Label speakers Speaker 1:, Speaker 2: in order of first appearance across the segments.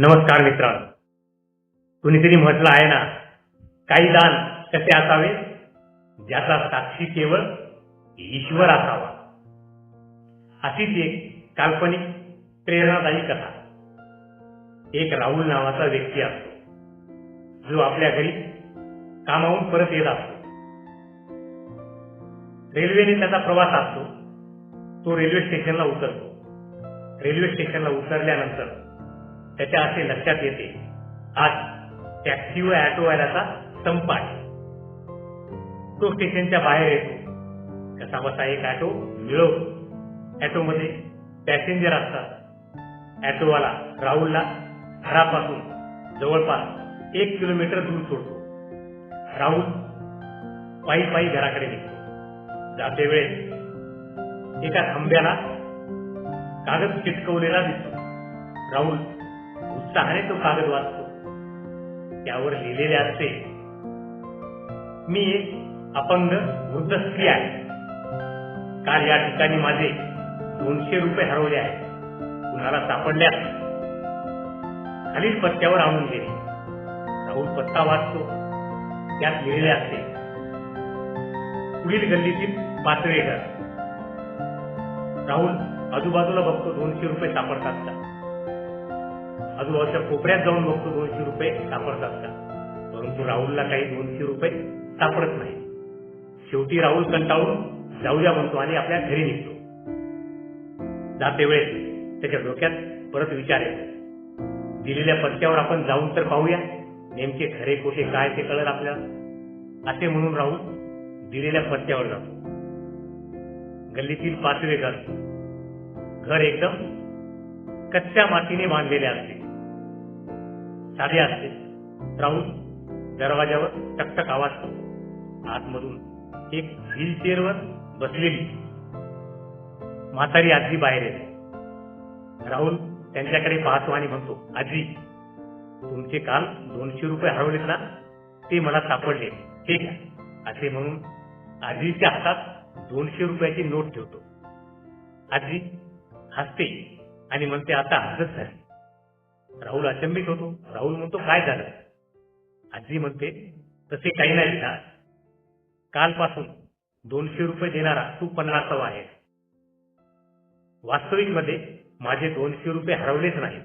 Speaker 1: नमस्कार मित्रांनो. कुणीतरी म्हटलं आहे ना काही दान कसे असावे? ज्याचा साक्षी केवळ ईश्वर असावा. अशीच एक काल्पनिक प्रेरणादायी कथा. एक राहुल नावाचा व्यक्ती असतो. जो आपल्या घरी कामावून परत येत असतो. रेल्वेने त्याचा प्रवास असतो. तो रेल्वे स्टेशनला उतरतो. रेल्वे स्टेशनला उतरल्यानंतर त्याच्या असे लक्षात येते. आज टॅक्सी व ऑटोवाल्याचा संप आहे. तो स्टेशनच्या बाहेर येतो. कसा बसा एक ऑटो मिळवतो ऑटोमध्ये पॅसेंजर असतात. ऑटोवाला राहुलला घरापासून जवळपास एक किलोमीटर दूर सोडतो. राहुल पायी पायी घराकडे निघतो. जाते वेळेस एका खांब्याला कागद चिटकवलेला दिसतो. राहुल उत्साहाने तो कागद वाचतो. त्यावर लिहिलेले असते मी एक अपंग वृद्ध स्त्री आहे. काल या ठिकाणी माझे दोनशे रुपये हरवले आहेत. कुणाला सापडल्यास? खालील पत्त्यावर आणून दे राहुल पत्ता वाचतो. त्यात लिहिलेले असते पुढील गल्लीतील पाचवे घर राहुल आजूबाजूला बघतो दोनशे रुपये सापडतात का? आजूबाजूच्या कोपऱ्यात जाऊन बघतो दोनशे रुपये सापडतात का परंतु राहुलला काही दोनशे रुपये सापडत नाही. शेवटी राहुल कंटाळून जाऊया म्हणतो आणि आपल्या घरी निघतो. जाते वेळेस त्याच्या डोक्यात परत विचार येतो. दिलेल्या पत्त्यावर आपण जाऊन तर पाहूया नेमके खरे कोठे काय ते कळत आपल्याला. असे म्हणून राहुल दिलेल्या पत्त्यावर जातो. गल्लीतील पाचवे घर. घर एकदम कच्च्या मातीने बांधलेले असते. साधे असते. राहून दरवाजावर टकटक आवाज करतो. आतमधून एक व्हीलचेअरवर बसलेली म्हातारी आजी बाहेर येते. राहुल त्यांच्याकडे पाहतो आणि म्हणतो आजी तुमचे काल दोनशे रुपये हरवलेत ना? ते मला सापडले. ठीक आहे असे म्हणून आजीच्या हातात दोनशे रुपयाची नोट ठेवतो. आजी हसते आणि म्हणते आता हसत झाली. राहुल अचंबित होतो. राहुल म्हणतो काय झालं? आजी म्हणते तसे काही नाही का कालपासून दोनशे रुपये देणारा तू पन्नासावा आहे. वास्तविकमध्ये माझे दोनशे रुपये हरवलेच नाहीत.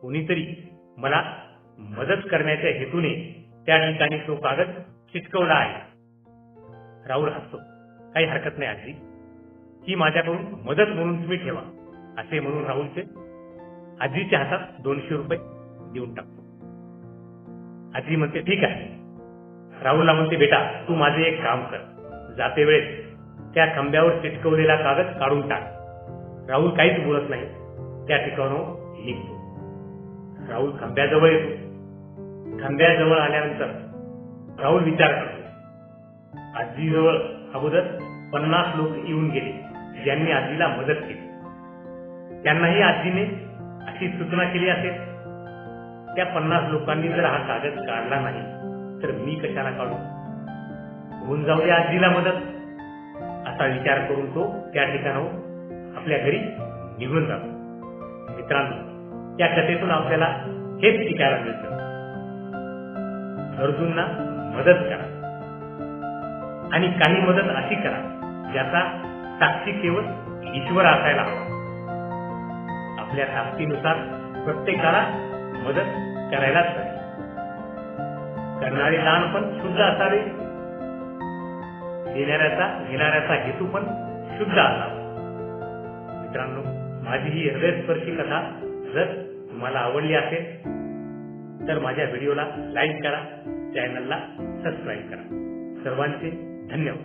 Speaker 1: कुणीतरी मला मदत करण्याच्या हेतूने त्या ठिकाणी तो कागद चिटकवला आहे. राहुल हसतो. काही हरकत नाही आजी. ही माझ्याकडून मदत म्हणून तुम्ही ठेवा असे म्हणून राहुलचे आजीच्या हातात दोनशे रुपये देऊन टाकतो आजी म्हणते ठीक आहे. राहुलला म्हणते बेटा तू माझे एक काम कर. जाते वेळेस त्या खांब्यावर चिटकवलेला कागद काढून टाक. राहुल काहीच बोलत नाही. त्या ठिकाणावर निघतो. राहुल खांब्याजवळ येतो. खांब्याजवळ आल्यानंतर राहुल विचार करतो आजीजवळ अगोदर पन्नास लोक येऊन गेले. ज्यांनी आजीला मदत केली. त्यांनाही आजीने अशी सूचना केली असेल. त्या पन्नास लोकांनी जर हा कागद काढला नाही तर मी कशाला काढू? होऊन जाऊ दे आजीला मदत. असा विचार करून तो त्या ठिकाणाहून आपल्या घरी निघून जातो. मित्रांनो त्या कथेतून आपल्याला हेच शिकायला मिळतं. अर्जुनना मदत करा. आणि काही मदत अशी करा ज्याचा साक्षी केवळ ईश्वर असायला हवा. आपल्या ताकदीनुसार प्रत्येकाला मदत करायलाच हवी. करणारे दान पण शुद्ध असावे. देणाऱ्याचा घेणाऱ्याचा हेतू पण शुद्ध असावा. मित्रांनो माझी ही हृदयस्पर्शी कथा जर तुम्हाला आवडली असेल तर माझ्या व्हिडिओला लाईक करा चॅनलला सबस्क्राईब करा. सर्वांचे धन्यवाद.